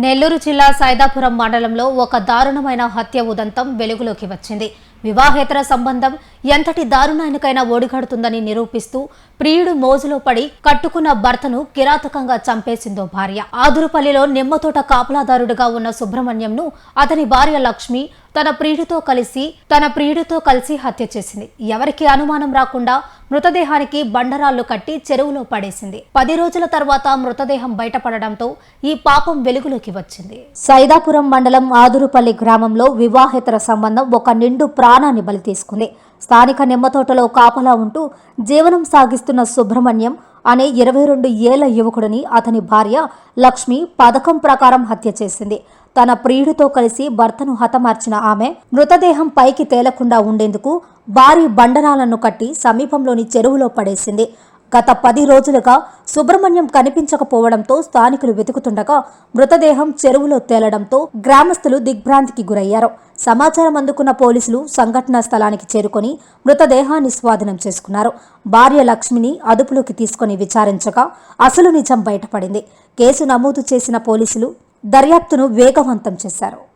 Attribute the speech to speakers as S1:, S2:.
S1: నెల్లూరు జిల్లా సైదాపురం మండలంలో ఒక దారుణమైన హత్య ఉదంతం వెలుగులోకి వచ్చింది. వివాహేతర సంబంధం ఎంతటి దారుణానికైనా ఓడిగడుతుందని నిరూపిస్తూ ప్రియుడు మోజులో పడి కట్టుకున్న భర్తను కిరాతకంగా చంపేసిందో భార్య. ఆదురుపల్లిలో నిమ్మతోట కాపలాదారుడుగా ఉన్న సుబ్రహ్మణ్యంను అతని భార్య లక్ష్మి తన ప్రియుడితో కలిసి తన ప్రియుడితో కలిసి హత్య చేసింది. ఎవరికి అనుమానం రాకుండా మృతదేహానికి బండరాళ్ళు కట్టి చెరువులో పడేసింది. పది రోజుల తర్వాత మృతదేహం బయటపడడంతో ఈ పాపం వెలుగులోకి వచ్చింది. సైదాపురం మండలం ఆదురుపల్లి గ్రామంలో వివాహేతర సంబంధం ఒక నిండు ప్రాణాన్ని బలి తీసుకుంది. స్థానిక నిమ్మతోటలో కాపలా ఉంటూ జీవనం సాగిస్తున్న సుబ్రహ్మణ్యం అనే ఇరవై రెండు ఏళ్ళ యువకుడిని అతని భార్య లక్ష్మి పథకం ప్రకారం హత్య చేసింది. తన ప్రియుడితో కలిసి భర్తను హతమార్చిన ఆమె మృతదేహం పైకి తేలకుండా ఉండేందుకు భారీ బండరాలను కట్టి సమీపంలోని చెరువులో పడేసింది. గత పది రోజులుగా సుబ్రహ్మణ్యం కనిపించకపోవడంతో స్థానికులు వెతుకుతుండగా మృతదేహం చెరువులో తేలడంతో గ్రామస్తులు దిగ్భ్రాంతికి గురయ్యారు. సమాచారం అందుకున్న పోలీసులు సంఘటనా స్థలానికి చేరుకొని మృతదేహాన్ని స్వాధీనం చేసుకున్నారు. భార్య లక్ష్మిని అదుపులోకి తీసుకొని విచారించగా అసలు నిజం బయటపడింది. కేసు నమోదు చేసిన పోలీసులు దర్యాప్తును వేగవంతం చేశారు.